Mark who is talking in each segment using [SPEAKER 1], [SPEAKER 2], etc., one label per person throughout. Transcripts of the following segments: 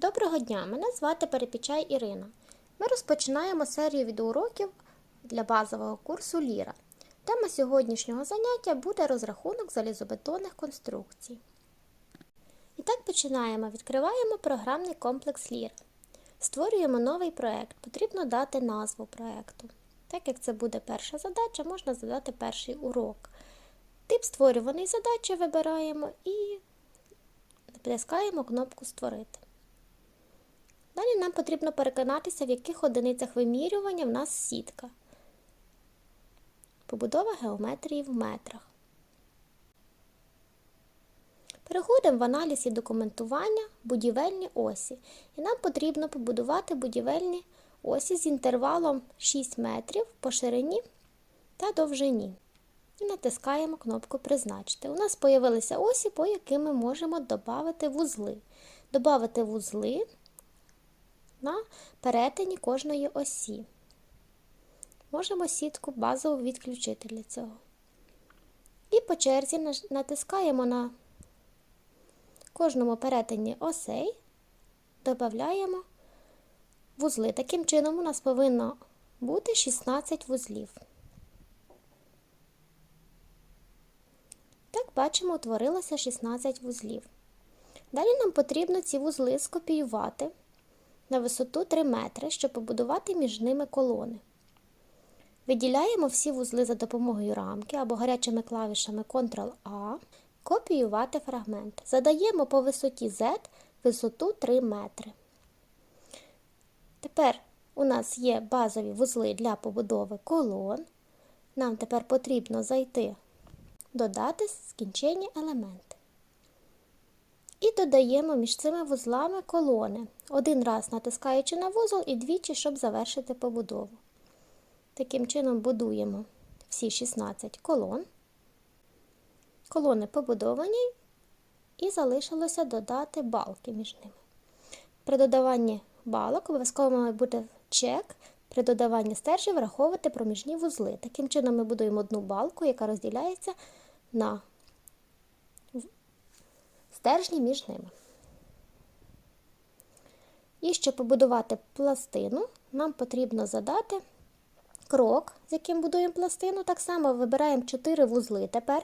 [SPEAKER 1] Доброго дня! Мене звати Перепічай Ірина. Ми розпочинаємо серію відеоуроків для базового курсу Ліра. Тема сьогоднішнього заняття буде розрахунок залізобетонних конструкцій. І так починаємо. Відкриваємо програмний комплекс Ліра. Створюємо новий проект. Потрібно дати назву проекту. Так як це буде перша задача, можна задати перший урок. Тип створюваної задачі вибираємо і натискаємо кнопку Створити. Далі нам потрібно переконатися, в яких одиницях вимірювання в нас сітка. Побудова геометрії в метрах. Переходимо в аналіз і документування будівельні осі. І нам потрібно побудувати будівельні осі з інтервалом 6 метрів по ширині та довжині. І натискаємо кнопку Призначити. У нас з'явилися осі, по яким ми можемо додати вузли. Добавити вузли на перетині кожної осі. Можемо сітку базово відключити для цього. І по черзі натискаємо на кожному перетині осей, додаємо вузли. Таким чином, у нас повинно бути 16 вузлів. Так, бачимо, утворилося 16 вузлів. Далі нам потрібно ці вузли скопіювати на висоту 3 метри, щоб побудувати між ними колони. Виділяємо всі вузли за допомогою рамки або гарячими клавішами Ctrl-A, копіювати фрагмент. Задаємо по висоті Z висоту 3 метри. Тепер у нас є базові вузли для побудови колон. Нам тепер потрібно зайти, додати скінчені елементи. Додаємо між цими вузлами колони. Один раз натискаючи на вузол і двічі, щоб завершити побудову. Таким чином будуємо всі 16 колон. Колони побудовані, і залишилося додати балки між ними. При додаванні балок обов'язково має бути чек. При додаванні стержів враховувати проміжні вузли. Таким чином ми будуємо одну балку, яка розділяється на стержні між ними. І щоб побудувати пластину, нам потрібно задати крок, з яким будуємо пластину. Так само вибираємо 4 вузли тепер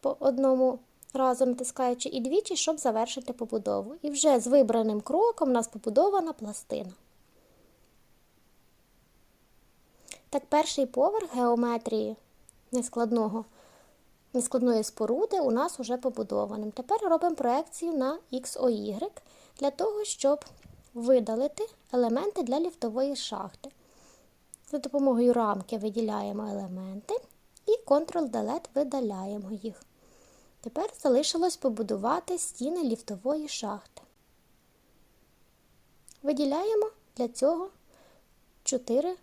[SPEAKER 1] по одному разу натискаючи і двічі, щоб завершити побудову. І вже з вибраним кроком у нас побудована пластина. Так, перший поверх геометрії нескладного нескладної споруди у нас вже побудованим. Тепер робимо проекцію на XOY для того, щоб видалити елементи для ліфтової шахти. За допомогою рамки виділяємо елементи і Ctrl-Delete видаляємо їх. Тепер залишилось побудувати стіни ліфтової шахти. Виділяємо для цього 4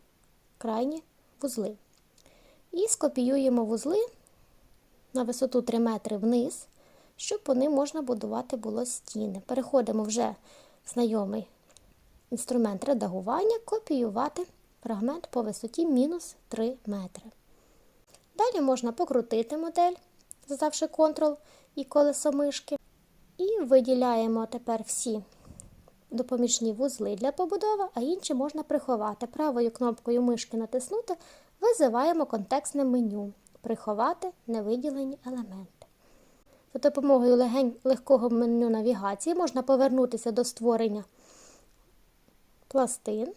[SPEAKER 1] крайні вузли. І скопіюємо вузли на висоту 3 метри вниз, щоб по ним можна будувати було стіни. Переходимо вже знайомий інструмент редагування, копіювати фрагмент по висоті мінус 3 метри. Далі можна покрутити модель, задавши Ctrl і колесо мишки. І виділяємо тепер всі допоміжні вузли для побудови, а інші можна приховати. Правою кнопкою мишки натиснути, визиваємо контекстне меню приховати невиділені елементи. За допомогою легень, легкого меню навігації можна повернутися до створення пластин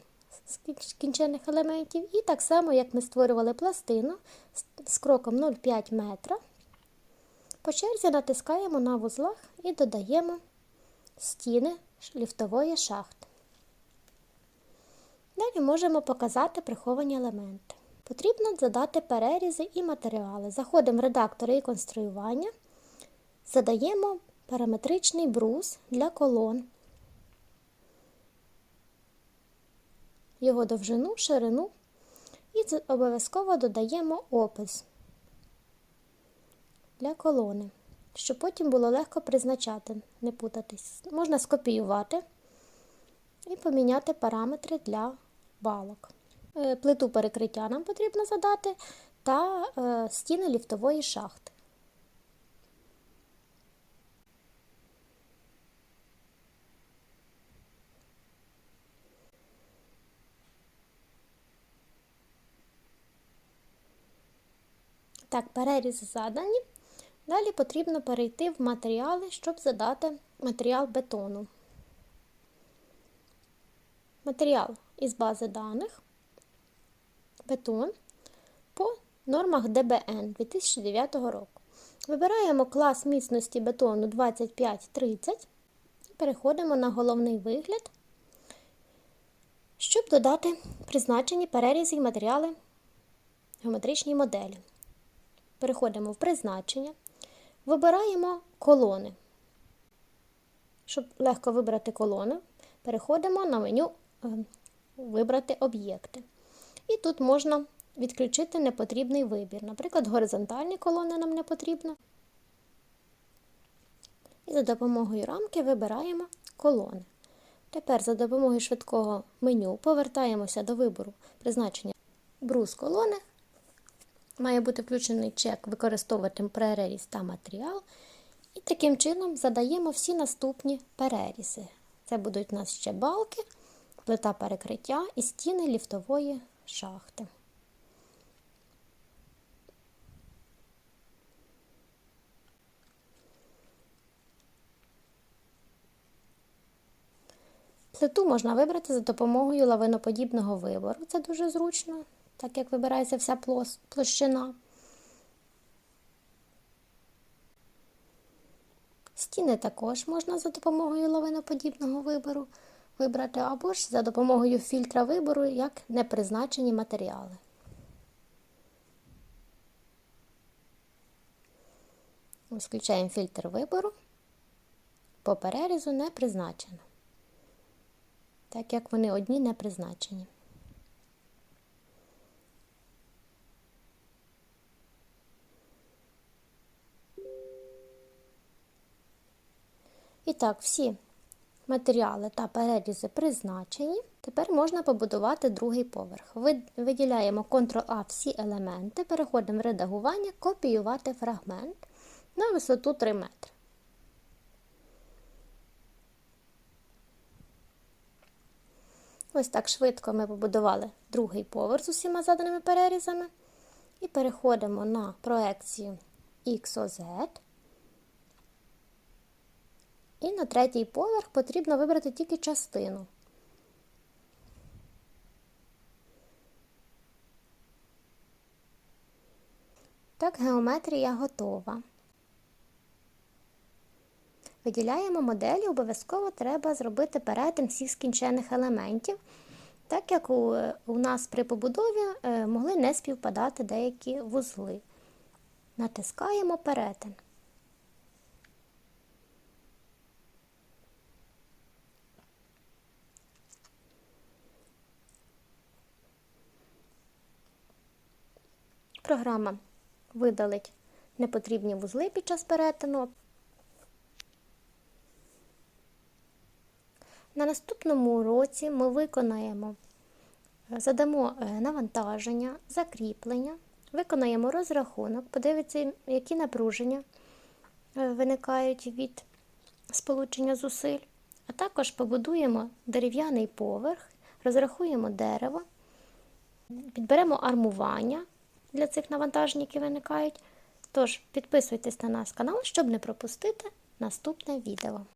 [SPEAKER 1] з кінчених елементів. І так само, як ми створювали пластину з кроком 0,5 метра, по черзі натискаємо на вузлах і додаємо стіни ліфтової шахти. Далі можемо показати приховані елементи. Потрібно задати перерізи і матеріали. Заходимо в редактор і конструювання, задаємо параметричний брус для колон, його довжину, ширину і обов'язково додаємо опис для колони, щоб потім було легко призначати, не путатись. Можна скопіювати і поміняти параметри для балок. Е, плиту перекриття нам потрібно задати та е, стіни ліфтової шахти. Так, переріз задані. Далі потрібно перейти в матеріали, щоб задати матеріал бетону. Матеріал із бази даних. Бетон по нормах ДБН 2009 року. Вибираємо клас міцності бетону 25-30 і переходимо на головний вигляд, щоб додати призначені перерізи матеріали геометричній моделі. Переходимо в призначення, вибираємо колони. Щоб легко вибрати колони, переходимо на меню е, Вибрати об'єкти. І тут можна відключити непотрібний вибір. Наприклад, горизонтальні колони нам не потрібно. І за допомогою рамки вибираємо колони. Тепер за допомогою швидкого меню повертаємося до вибору призначення брус колони. Має бути включений чек використовувати переріз та матеріал. І таким чином задаємо всі наступні перерізи. Це будуть у нас ще балки, плита перекриття і стіни ліфтової шахти. Плиту можна вибрати за допомогою лавиноподібного вибору. Це дуже зручно, так як вибирається вся площина. Стіни також можна за допомогою лавиноподібного вибору вибрати, або ж за допомогою фільтра вибору як непризначені матеріали. Включаємо фільтр вибору. По перерізу не призначено, так як вони одні не призначені. І так, всі матеріали та перерізи призначені. Тепер можна побудувати другий поверх. Виділяємо Ctrl-A всі елементи, переходимо в редагування, копіювати фрагмент на висоту 3 метри. Ось так швидко ми побудували другий поверх з усіма заданими перерізами. І переходимо на проекцію XOZ. І на третій поверх потрібно вибрати тільки частину. Так, геометрія готова. Виділяємо моделі, обов'язково треба зробити перетин всіх скінчених елементів, так як у, у нас при побудові е, могли не співпадати деякі вузли. Натискаємо перетин. Програма видалить непотрібні вузли під час перетину. На наступному уроці ми виконаємо, задамо е, навантаження, закріплення, виконаємо розрахунок, подивитися, які напруження е, виникають від сполучення зусиль, а також побудуємо дерев'яний поверх, розрахуємо дерево, підберемо армування для цих навантажень, які виникають. Тож, підписуйтесь на наш канал, щоб не пропустити наступне відео.